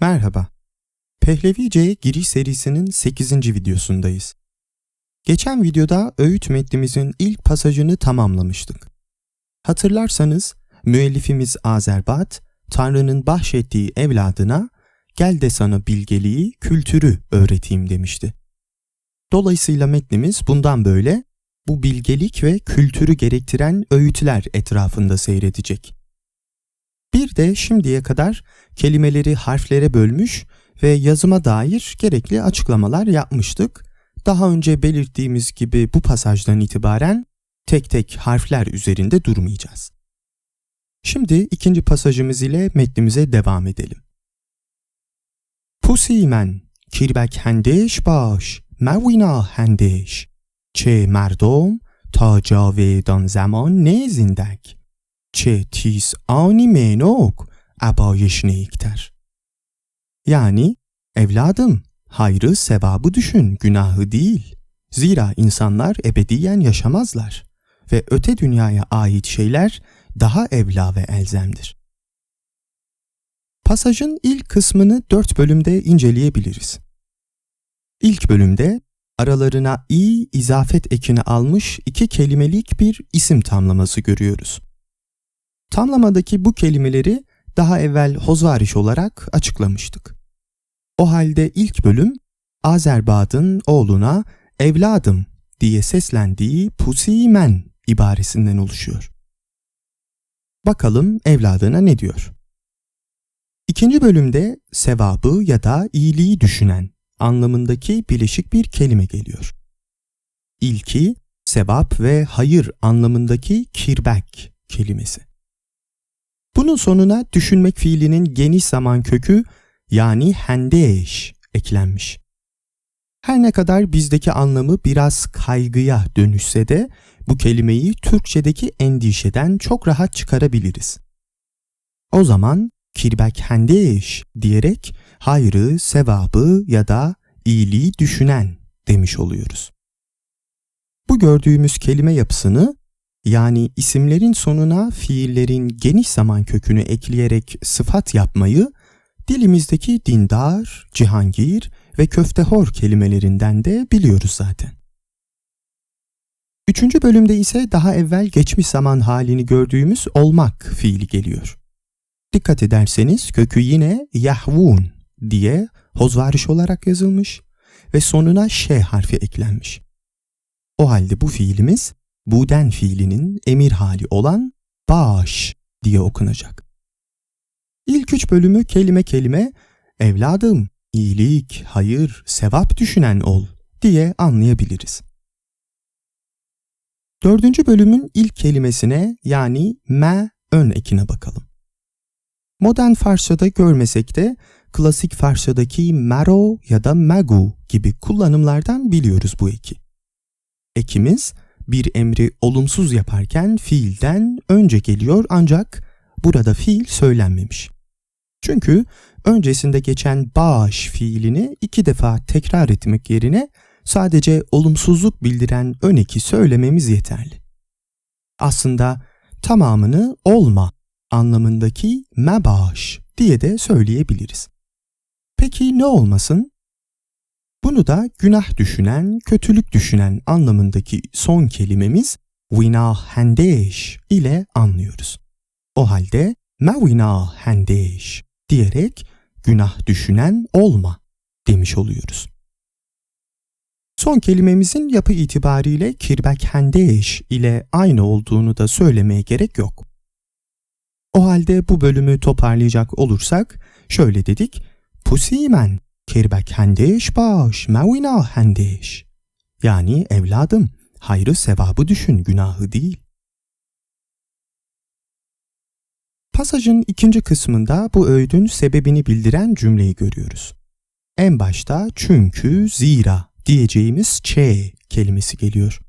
Merhaba. Pehlevice'ye giriş serisinin 8. videosundayız. Geçen videoda öğüt metnimizin ilk pasajını tamamlamıştık. Hatırlarsanız müellifimiz Azerbat, Tanrı'nın bahşettiği evladına gel de sana bilgeliği, kültürü öğreteyim demişti. Dolayısıyla metnimiz bundan böyle bu bilgelik ve kültürü gerektiren öğütler etrafında seyredecek. Bir de şimdiye kadar kelimeleri harflere bölmüş ve yazıma dair gerekli açıklamalar yapmıştık. Daha önce belirttiğimiz gibi bu pasajdan itibaren tek tek harfler üzerinde durmayacağız. Şimdi ikinci pasajımız ile metnimize devam edelim. Pusimen, kirbek hendeş baş, mevina hendeş. Çe merdom, ta cavedan zaman ne zindek. Çe tis ani menok, abayiş neyikter. Yani, evladım, hayrı sevabı düşün, günahı değil. Zira insanlar ebediyen yaşamazlar ve öte dünyaya ait şeyler daha evla ve elzemdir. Pasajın ilk kısmını dört bölümde inceleyebiliriz. İlk bölümde aralarına i izafet ekini almış iki kelimelik bir isim tamlaması görüyoruz. Tamlamadaki bu kelimeleri daha evvel hozvariş olarak açıklamıştık. O halde ilk bölüm Azerbad'ın oğluna evladım diye seslendiği pusimen ibaresinden oluşuyor. Bakalım evladına ne diyor? İkinci bölümde sevabı ya da iyiliği düşünen anlamındaki bileşik bir kelime geliyor. İlki sevap ve hayır anlamındaki kirbek kelimesi. Bunun sonuna düşünmek fiilinin geniş zaman kökü yani hendeş eklenmiş. Her ne kadar bizdeki anlamı biraz kaygıya dönüşse de bu kelimeyi Türkçedeki endişeden çok rahat çıkarabiliriz. O zaman kirbek hendeş diyerek hayrı, sevabı ya da iyiliği düşünen demiş oluyoruz. Bu gördüğümüz kelime yapısını yani isimlerin sonuna fiillerin geniş zaman kökünü ekleyerek sıfat yapmayı dilimizdeki dindar, cihangir ve köftehor kelimelerinden de biliyoruz zaten. Üçüncü bölümde ise daha evvel geçmiş zaman halini gördüğümüz olmak fiili geliyor. Dikkat ederseniz kökü yine yahvun diye hozvariş olarak yazılmış ve sonuna ş harfi eklenmiş. O halde bu fiilimiz buden fiilinin emir hali olan baş diye okunacak. İlk üç bölümü kelime kelime evladım, iyilik, hayır, sevap düşünen ol diye anlayabiliriz. Dördüncü bölümün ilk kelimesine yani me ön ekine bakalım. Modern Farsçada görmesek de klasik Farsçadaki mero ya da megu gibi kullanımlardan biliyoruz bu eki. Ekimiz bir emri olumsuz yaparken fiilden önce geliyor ancak burada fiil söylenmemiş. Çünkü öncesinde geçen baş fiilini iki defa tekrar etmek yerine sadece olumsuzluk bildiren ön eki söylememiz yeterli. Aslında tamamını olma anlamındaki mebaş diye de söyleyebiliriz. Peki ne olmasın? Bunu da günah düşünen, kötülük düşünen anlamındaki son kelimemiz vinahendeş ile anlıyoruz. O halde mevinahendeş diyerek günah düşünen olma demiş oluyoruz. Son kelimemizin yapı itibariyle kirbekhendeş ile aynı olduğunu da söylemeye gerek yok. O halde bu bölümü toparlayacak olursak şöyle dedik. Pusimen kirbek hendeş baş mevina hendeş. Yani evladım hayrı sevabı düşün günahı değil. Pasajın ikinci kısmında bu öğüdün sebebini bildiren cümleyi görüyoruz. En başta çünkü zira diyeceğimiz ç kelimesi geliyor.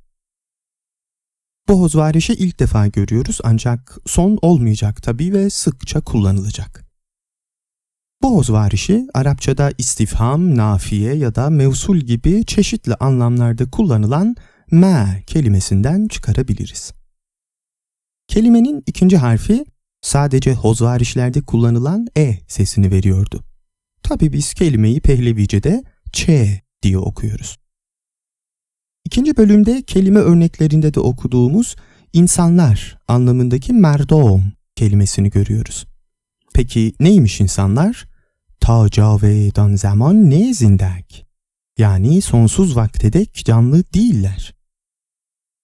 Bu hozvarişi ilk defa görüyoruz ancak son olmayacak tabi ve sıkça kullanılacak. Bu hozvarişi Arapçada istifham, nafiye ya da mevsul gibi çeşitli anlamlarda kullanılan me kelimesinden çıkarabiliriz. Kelimenin ikinci harfi sadece hozvarişlerde kullanılan e sesini veriyordu. Tabi biz kelimeyi Pehlevice'de ç diye okuyoruz. İkinci bölümde kelime örneklerinde de okuduğumuz insanlar anlamındaki merdom kelimesini görüyoruz. Peki neymiş insanlar? Ta cavedan zaman ne zindek? Yani sonsuz vakte dek canlı değiller.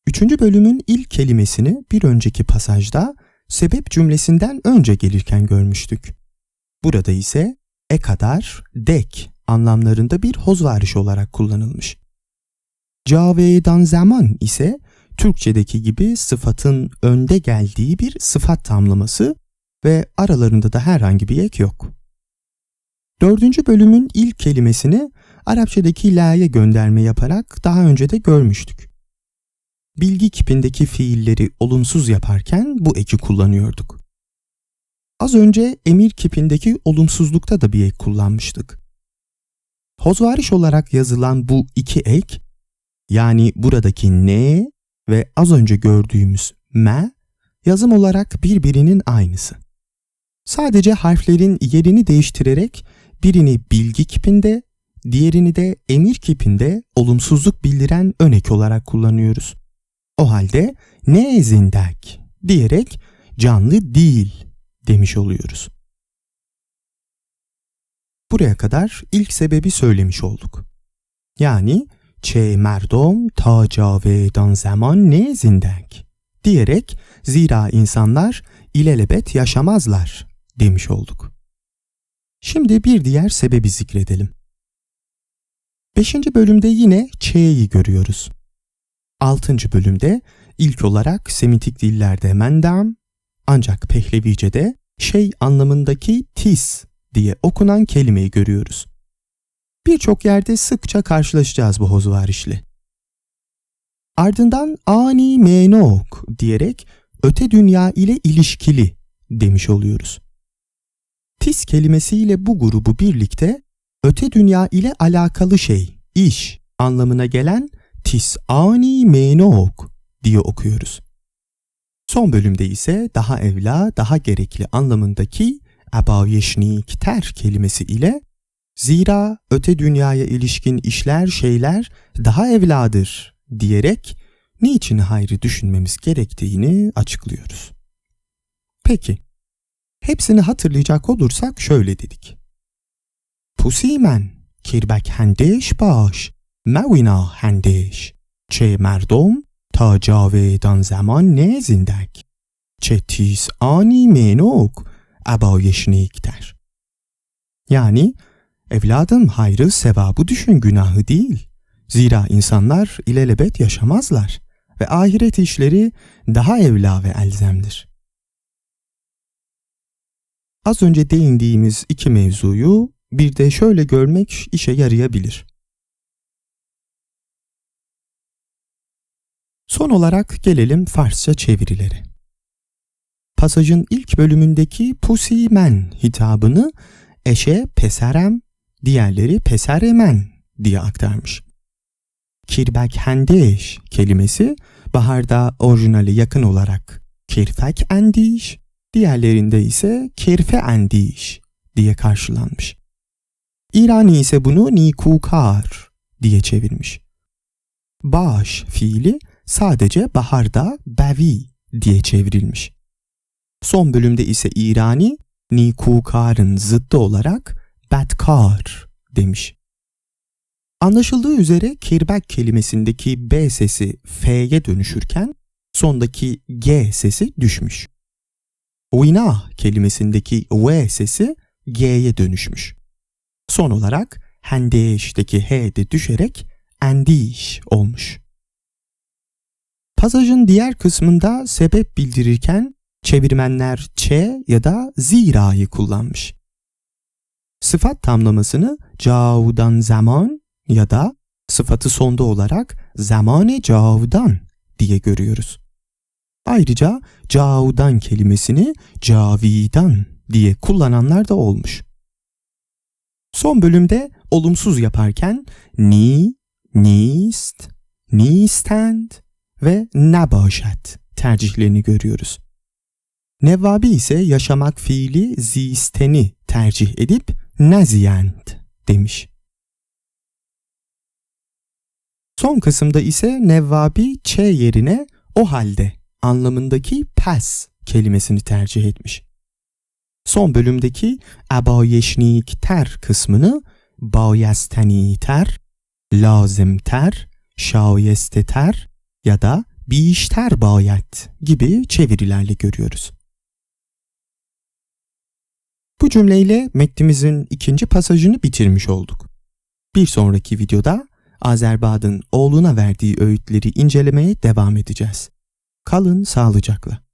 Üçüncü bölümün ilk kelimesini bir önceki pasajda sebep cümlesinden önce gelirken görmüştük. Burada ise e kadar, dek anlamlarında bir hozvariş olarak kullanılmış. Cavedan zaman ise Türkçedeki gibi sıfatın önde geldiği bir sıfat tamlaması ve aralarında da herhangi bir ek yok. Dördüncü bölümün ilk kelimesini Arapçadaki la'ya gönderme yaparak daha önce de görmüştük. Bilgi kipindeki fiilleri olumsuz yaparken bu eki kullanıyorduk. Az önce emir kipindeki olumsuzlukta da bir ek kullanmıştık. Hozvariş olarak yazılan bu iki ek, yani buradaki ne ve az önce gördüğümüz me, yazım olarak birbirinin aynısı. Sadece harflerin yerini değiştirerek birini bilgi kipinde, diğerini de emir kipinde olumsuzluk bildiren önek olarak kullanıyoruz. O halde ne ezindek diyerek canlı değil demiş oluyoruz. Buraya kadar ilk sebebi söylemiş olduk. Yani çe merdom ta cavedan zaman ne zindek diyerek zira insanlar ilelebet yaşamazlar demiş olduk. Şimdi bir diğer sebebi zikredelim. Beşinci bölümde yine ç'yi görüyoruz. Altıncı bölümde ilk olarak Semitik dillerde mendam ancak Pehlevice'de şey anlamındaki tis diye okunan kelimeyi görüyoruz. Birçok yerde sıkça karşılaşacağız bu hozvarişle. Ardından ani menok diyerek öte dünya ile ilişkili demiş oluyoruz. Tis kelimesiyle bu grubu birlikte öte dünya ile alakalı şey, iş anlamına gelen tis ani menok diye okuyoruz. Son bölümde ise daha evla, daha gerekli anlamındaki ter kelimesi ile zira öte dünyaya ilişkin işler, şeyler daha evladır diyerek niçin hayrı düşünmemiz gerektiğini açıklıyoruz. Peki, hepsini hatırlayacak olursak şöyle dedik. Pusimen, kirbek hendeş baş, mevina hendeş, çe merdom تا جاودان زمان ne zindek. Çe tis ani menok abayiş nikter. Yani evladım hayrı sevabı düşün günahı değil. Zira insanlar ilelebet yaşamazlar ve ahiret işleri daha evla ve elzemdir. Az önce değindiğimiz iki mevzuyu bir de şöyle görmek işe yarayabilir. Son olarak gelelim Farsça çevirileri. Pasajın ilk bölümündeki Pusi Men hitabını eşe peserem, diğerleri peseremen diye aktarmış. Kirbek hendeş kelimesi baharda orijinali yakın olarak kirfek endiş, diğerlerinde ise kirfe endiş diye karşılanmış. İrani ise bunu nikukar diye çevirmiş. Baş fiili sadece baharda bevi diye çevrilmiş. Son bölümde ise İrani nikukarın zıttı olarak bedkar demiş. Anlaşıldığı üzere kirbek kelimesindeki B sesi F'ye dönüşürken sondaki G sesi düşmüş. Oyna kelimesindeki V sesi G'ye dönüşmüş. Son olarak hendeş'teki H de düşerek endiş olmuş. Pasajın diğer kısmında sebep bildirirken çevirmenler ç ya da zira'yı kullanmış. Sıfat tamlamasını cavdan zaman ya da sıfatı sonda olarak zamane cavdan diye görüyoruz. Ayrıca cavdan kelimesini cavidan diye kullananlar da olmuş. Son bölümde olumsuz yaparken ni, nist, nistand ve nabaşat tercihlerini görüyoruz. Nevvabi ise yaşamak fiili zisteni tercih edip naziyen demiş. Son kısımda ise Nevvabi ç yerine o halde anlamındaki pes kelimesini tercih etmiş. Son bölümdeki abayeşnikter kısmını bayesteniter, lazımter, şayesteter ya da bişter bayet gibi çevirilerle görüyoruz. Bu cümleyle metnimizin ikinci pasajını bitirmiş olduk. Bir sonraki videoda Azerbad'ın oğluna verdiği öğütleri incelemeye devam edeceğiz. Kalın sağlıcakla.